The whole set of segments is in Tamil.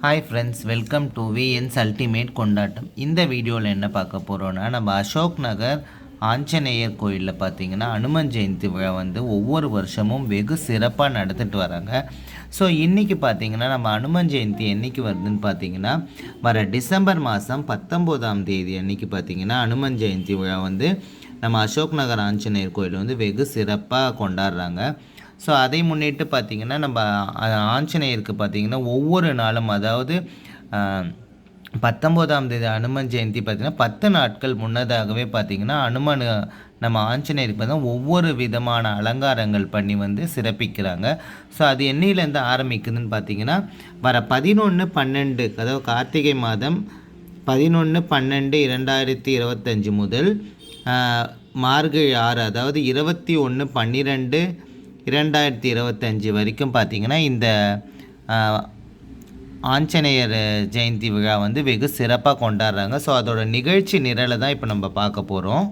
Hi friends welcome to VNS ultimate கொண்டாட்டம் இந்த வீடியோவில் என்ன பார்க்க போகிறோன்னா நம்ம அசோக் நகர் ஆஞ்சநேயர் கோயிலில் பார்த்தீங்கன்னா அனுமன் ஜெயந்தி விழா வந்து ஒவ்வொரு வருஷமும் வெகு சிறப்பாக நடத்திட்டு வராங்க. ஸோ இன்றைக்கி பார்த்தீங்கன்னா நம்ம அனுமன் ஜெயந்தி என்னைக்கு வருதுன்னு பார்த்தீங்கன்னா வர டிசம்பர் மாதம் பத்தொம்போதாம் தேதி அன்னைக்கு பார்த்தீங்கன்னா அனுமன் ஜெயந்தி விழா வந்து நம்ம அசோக் நகர் ஆஞ்சநேயர் கோயில் வந்து வெகு சிறப்பாக கொண்டாடுறாங்க. ஸோ அதை முன்னிட்டு பார்த்திங்கன்னா நம்ம ஆஞ்சநேயருக்கு பார்த்திங்கன்னா ஒவ்வொரு நாளும் அதாவது பத்தொம்போதாம் தேதி அனுமன் ஜெயந்தி பார்த்திங்கன்னா பத்து நாட்கள் முன்னதாகவே பார்த்திங்கன்னா அனுமன் நம்ம ஆஞ்சநேயருக்கு பார்த்தீங்கன்னா ஒவ்வொரு விதமான அலங்காரங்கள் பண்ணி வந்து சிறப்பிக்கிறாங்க. ஸோ அது என்னையிலேருந்து ஆரம்பிக்குதுன்னு பார்த்திங்கன்னா வர பதினொன்று பன்னெண்டு அதாவது கார்த்திகை மாதம் பதினொன்று பன்னெண்டு இரண்டாயிரத்தி இருபத்தஞ்சி முதல் மார்கழி ஆறு அதாவது இருபத்தி ஒன்று பன்னிரெண்டு இரண்டாயிரத்தி இருபத்தஞ்சி வரைக்கும் பார்த்திங்கன்னா இந்த ஆஞ்சநேயர் ஜெயந்தி விழா வந்து வெகு சிறப்பாக கொண்டாடுறாங்க. ஸோ அதோட நிகழ்ச்சி நிரலை தான் இப்போ நம்ம பார்க்க போகிறோம்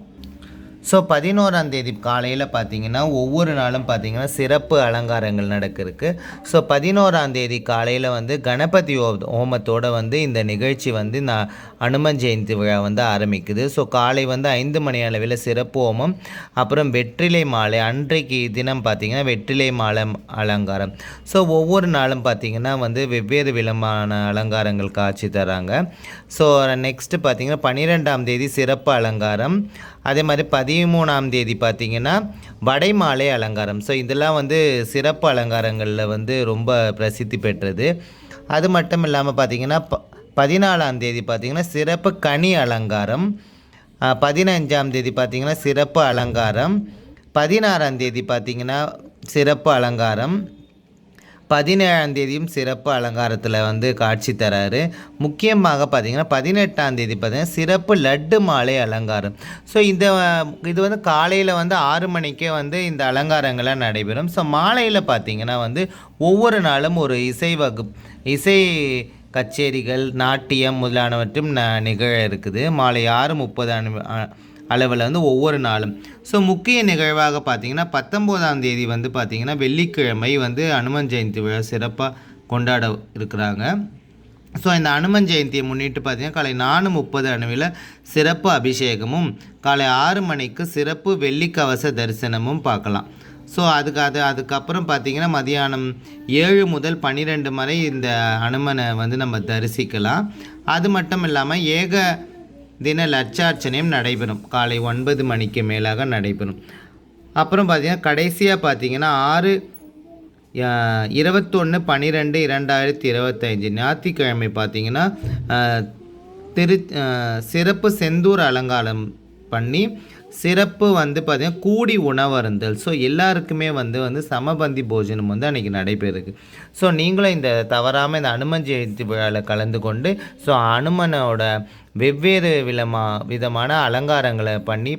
ஸோ பதினோராம் தேதி காலையில் பார்த்தீங்கன்னா ஒவ்வொரு நாளும் பார்த்தீங்கன்னா சிறப்பு அலங்காரங்கள் நடக்கிறதுக்கு. ஸோ பதினோராம் தேதி காலையில் வந்து கணபதி ஓ ஹோமத்தோட வந்து இந்த நிகழ்ச்சி வந்து நான் அனுமன் ஜெயந்தி விழா வந்து ஆரம்பிக்குது. ஸோ காலை வந்து ஐந்து மணி அளவில் சிறப்பு ஹோமம் அப்புறம் வெற்றிலை மாலை அன்றைக்கு தினம் பார்த்தீங்கன்னா வெற்றிலை மாலை அலங்காரம். ஸோ ஒவ்வொரு நாளும் பார்த்தீங்கன்னா வந்து வெவ்வேறு விதமான அலங்காரங்கள் காட்சி தராங்க. ஸோ நெக்ஸ்ட்டு பார்த்தீங்கன்னா பன்னிரெண்டாம் தேதி சிறப்பு அலங்காரம். அதே மாதிரி பதி பதிமூணாம் தேதி பார்த்தீங்கன்னா வடைமாலை அலங்காரம். ஸோ இதெல்லாம் வந்து சிறப்பு அலங்காரங்களில் வந்து ரொம்ப பிரசித்தி பெற்றது. அது மட்டும் இல்லாமல் பார்த்தீங்கன்னா ப பதினாலாம் தேதி பார்த்திங்கன்னா சிறப்பு கனி அலங்காரம். பதினஞ்சாம் தேதி பார்த்தீங்கன்னா சிறப்பு அலங்காரம். பதினாறாம் தேதி பார்த்தீங்கன்னா சிறப்பு அலங்காரம். பதினேழாம் தேதியும் சிறப்பு அலங்காரத்தில் வந்து காட்சி தராரு. முக்கியமாக பார்த்தீங்கன்னா பதினெட்டாம் தேதி பார்த்திங்கன்னா சிறப்பு லட்டு மாலை அலங்காரம். ஸோ இந்த இது வந்து காலையில் வந்து ஆறு மணிக்கே வந்து இந்த அலங்காரங்கள்லாம் நடைபெறும். ஸோ மாலையில் பார்த்தீங்கன்னா வந்து ஒவ்வொரு நாளும் ஒரு இசை வகுப்பு இசை கச்சேரிகள் நாட்டியம் முதலானவற்றும் ந நிகழ இருக்குது. மாலை ஆறு முப்பது அனு அளவில் வந்து ஒவ்வொரு நாளும். ஸோ முக்கிய நிகழ்வாக பார்த்திங்கன்னா பத்தொம்போதாம் தேதி வந்து பார்த்திங்கன்னா வெள்ளிக்கிழமை வந்து அனுமன் ஜெயந்தி விழா சிறப்பாக கொண்டாட இருக்கிறாங்க. ஸோ இந்த அனுமன் ஜெயந்தியை முன்னிட்டு பார்த்தீங்கன்னா காலை நாலு முப்பது அணுவில் சிறப்பு அபிஷேகமும் காலை ஆறு மணிக்கு சிறப்பு வெள்ளிக்கவச தரிசனமும் பார்க்கலாம் ஸோ அதுக்கு அது அதுக்கப்புறம் பார்த்திங்கன்னா மதியானம் ஏழு முதல் பன்னிரெண்டு வரை இந்த அனுமனை வந்து நம்ம தரிசிக்கலாம். அது மட்டும் இல்லாமல் ஏக தின லட்சார்ச்சனையும் நடைபெறும். காலை ஒன்பது மணிக்கு மேலாக நடைபெறும். அப்புறம் பார்த்திங்கன்னா கடைசியாக பார்த்தீங்கன்னா ஆறு இருபத்தொன்று பன்னிரெண்டு இரண்டாயிரத்தி இருபத்தஞ்சி ஞாயிற்றுக்கிழமை பார்த்தீங்கன்னா திரு சிறப்பு செந்தூர் அலங்காரம் பண்ணி சிறப்பு வந்து பார்த்திங்கன்னா கூடி உணவருந்தல் ஸோ எல்லாருக்குமே வந்து வந்து சமபந்தி போஜனம் வந்து அன்றைக்கி நடைபெறுது. ஸோ நீங்களும் இந்த தவறாமல் இந்த அனுமன் ஜெயந்தி விழாவில் கலந்து கொண்டு ஸோ அனுமனோட வெவ்வேறு விதமா விதமான அலங்காரங்களை பண்ணி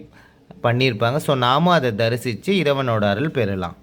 பண்ணியிருப்பாங்க. ஸோ நாமும் அதை தரிசித்து இறைவனோட அருள் பெறலாம்.